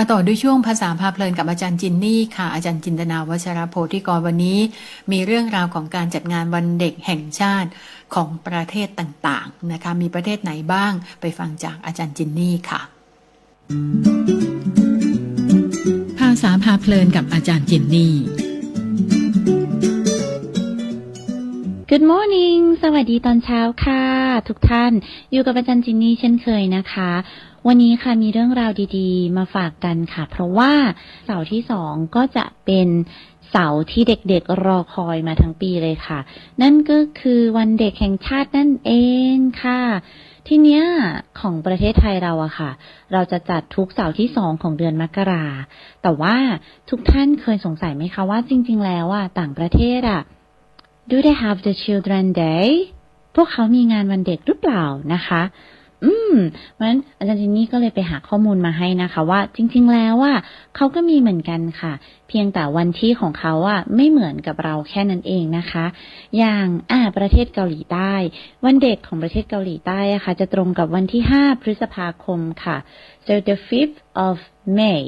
มาต่อด้วยช่วงภาษาพาเพลินกับอาจารย์จินนี่ค่ะ อาจารย์จินตนาวัชรโพธิกรวันนี้ มีเรื่องราวของการจัดงานวันเด็กแห่งชาติของประเทศต่างๆนะคะ มีประเทศไหนบ้างไปฟังจากอาจารย์จินนี่ค่ะ ภาษาพาเพลินกับอาจารย์จินนี่ Good morning สวัสดีตอนเช้าค่ะ ทุกท่านอยู่กับอาจารย์จินนี่เช่นเคยนะคะ วันนี้ค่ะมีเรื่องราวดีๆ มาฝากกันค่ะ เพราะว่าเสาร์ที่สองก็จะเป็นเสาร์ที่เด็กๆรอคอยมาทั้งปีเลยค่ะ นั่นก็คือวันเด็กแห่งชาตินั่นเองค่ะ ทีเนี้ยของประเทศไทยเราอะค่ะ เราจะจัดทุกเสาร์ที่สองของเดือนมกรา แต่ว่าทุกท่านเคยสงสัยไหมคะว่าจริง ๆ แล้วอะต่างประเทศอะ Do they have the Children Day พวกเขามีงานวันเด็กหรือเปล่านะคะ อืม เพราะฉะนั้นอาจารย์จินนี่ก็เลยไปหาข้อมูลมาให้นะคะ ว่าจริง ๆ แล้วว่าเขาก็มีเหมือนกันค่ะ เพียงแต่วันที่ของเขาอะไม่เหมือนกับเราแค่นั้นเองนะคะ อย่างอ่าประเทศเกาหลีใต้ วันเด็กของประเทศเกาหลีใต้อะค่ะ จะตรงกับวันที่ 5 พฤษภาคมค่ะ so the 5th of May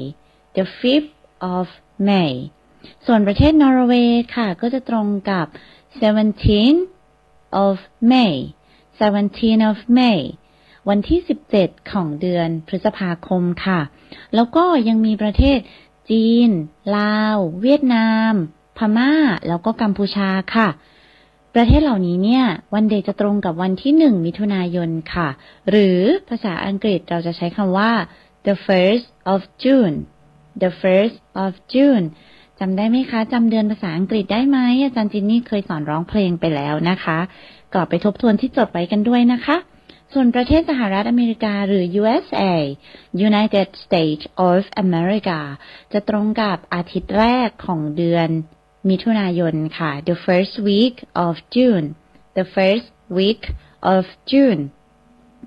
the 5th of May ส่วนประเทศนอร์เวย์ค่ะ ก็จะตรงกับ 17 of May 17 of May วันที่ 17 ของเดือนพฤษภาคมค่ะ แล้วก็ยังมีประเทศจีน ลาว เวียดนาม พม่า แล้วก็กัมพูชาค่ะ ประเทศเหล่านี้เนี่ย วันเด็กจะตรงกับวันที่ 1 มิถุนายนค่ะ หรือภาษาอังกฤษเราจะใช้คำว่า the first of June the first of June จำได้ไหมคะ จำเดือนภาษาอังกฤษได้ไหมอาจารย์จินนี่เคยสอนร้องเพลงไปแล้วนะคะ กลับไปทบทวนที่จดไว้กันด้วยนะคะ ส่วนประเทศสหรัฐอเมริกาหรือ USA United States of America จะตรงกับอาทิตย์แรกของเดือนมิถุนายนค่ะ the first week of June the first week of June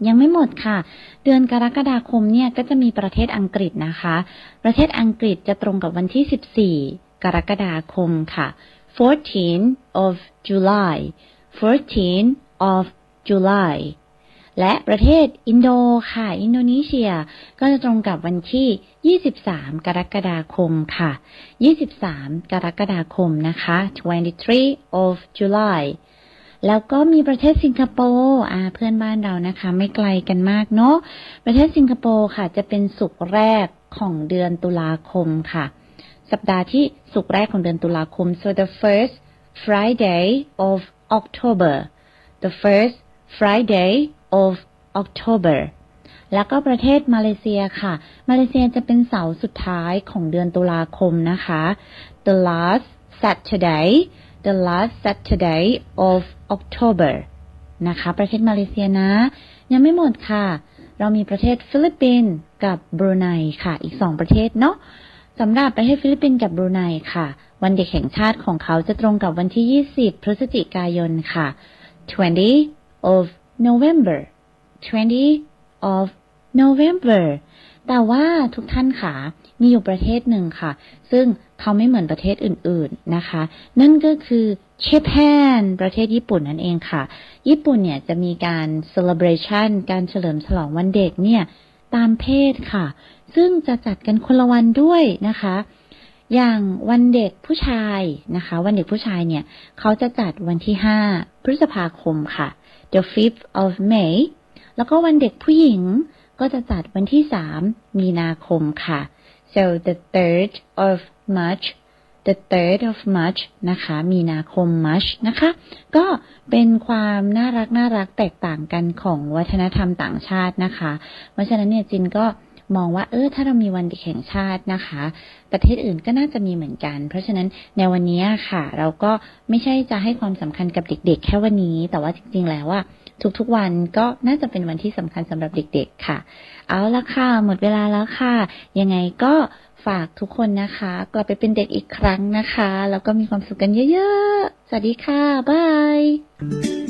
ยังไม่หมดค่ะ เดือนกรกฎาคมเนี่ยก็จะมีประเทศอังกฤษนะคะ ประเทศอังกฤษจะตรงกับวันที่ 14 กรกฎาคมค่ะ 14 of July 14 of July และประเทศอินโดค่ะ อินโดนีเซียก็จะตรงกับวันที่ 23 กรกฎาคมค่ะ 23 กรกฎาคมนะคะ 23 of July แล้วก็มีประเทศสิงคโปร์อ่าเพื่อนบ้านเรานะคะ ไม่ไกลกันมากเนาะประเทศสิงคโปร์ค่ะจะเป็นสุกแรกของเดือนตุลาคมค่ะ สัปดาห์ที่สุกแรกของเดือนตุลาคม so the first Friday of October the first Friday of October แล้วก็ประเทศมาเลเซียค่ะ มาเลเซียจะเป็นเสาร์สุดท้ายของเดือนตุลาคมนะคะ the last Saturday the last Saturday of October นะคะ ประเทศมาเลเซียนะ ยังไม่หมดค่ะ เรามีประเทศฟิลิปปินส์กับบรูไนค่ะ อีกสองประเทศเนาะสำหรับประเทศฟิลิปปินส์กับบรูไนค่ะ วันเด็กแห่งชาติของเขาจะตรงกับวันที่ 20 พฤศจิกายนค่ะ 20 of November 20 of November แต่ว่าทุกท่านค่ะ มีอยู่ประเทศหนึ่งค่ะ ซึ่งเขาไม่เหมือนประเทศอื่นๆนะคะ นั่นก็คือเชปแ n ประเทศญี่ปุ่นนั่นเองค่ะ ญี่ปุ่นเนี่ยจะมีการ celebration การเฉลิมฉลองวันเด็กเนี่ย ตามเพศค่ะ ซึ่งจะจัดกันคนละวันด้วยนะคะ อย่างวันเด็กผู้ชายนะคะ วันเด็กผู้ชายเนี่ย เขาจะจัดวันที่5พฤษภาคมค่ะ the 5th of May แล้วก็วันเด็กผู้หญิงก็จะจัดวันที่3มีนาคมค่ะ so the 3rd of March the 3rd of March นะคะ มีนาคม March นะคะ ก็เป็นความน่ารักน่ารักแตกต่างกันของวัฒนธรรมต่างชาตินะคะ เพราะฉะนั้นเนี่ยจินก็ มองว่าเออถ้าเรามีวันเด็กแห่งชาตินะคะ ประเทศอื่นก็น่าจะมีเหมือนกัน เพราะฉะนั้นในวันนี้ค่ะ เราก็ไม่ใช่จะให้ความสำคัญกับเด็ก ๆ แค่วันนี้ แต่ว่าจริง ๆ แล้วว่าทุกๆวันก็น่าจะเป็นวันที่สำคัญสำหรับเด็ก ๆ ค่ะ เอาละค่ะ หมดเวลาแล้วค่ะ ยังไงก็ฝากทุกคนนะคะ กลับไปเป็นเด็กอีกครั้งนะคะ แล้วก็มีความสุขกันเยอะ ๆ สวัสดีค่ะ บาย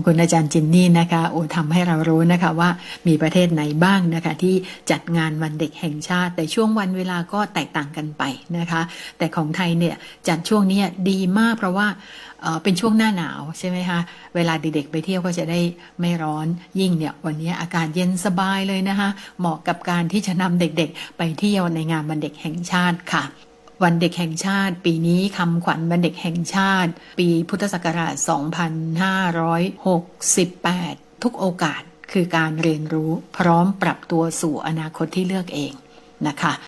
ขอบคุณอาจารย์จินนี่นะคะโอ้ทำให้เรารู้นะคะว่ามีประเทศไหนบ้างนะคะ ที่จัดงานวันเด็กแห่งชาติ แต่ช่วงวันเวลาก็แตกต่างกันไปนะคะ แต่ของไทยเนี่ยจัดช่วงนี้ดีมากเพราะว่าเอ่อเป็นช่วงหน้าหนาวใช่ไหมคะเวลาเด็กๆไปเที่ยวก็จะได้ไม่ร้อนยิ่งเนี่ยวันนี้อากาศเย็นสบายเลยนะคะเหมาะกับการที่จะนำเด็กๆ ไปเที่ยวในงานวันเด็กแห่งชาติค่ะ วันเด็กแห่งชาติ ปีนี้คำขวัญวันเด็กแห่งชาติ ปีพุทธศักราช 2568 ทุกโอกาสคือการเรียนรู้พร้อมปรับตัวสู่อนาคตที่เลือกเองนะคะ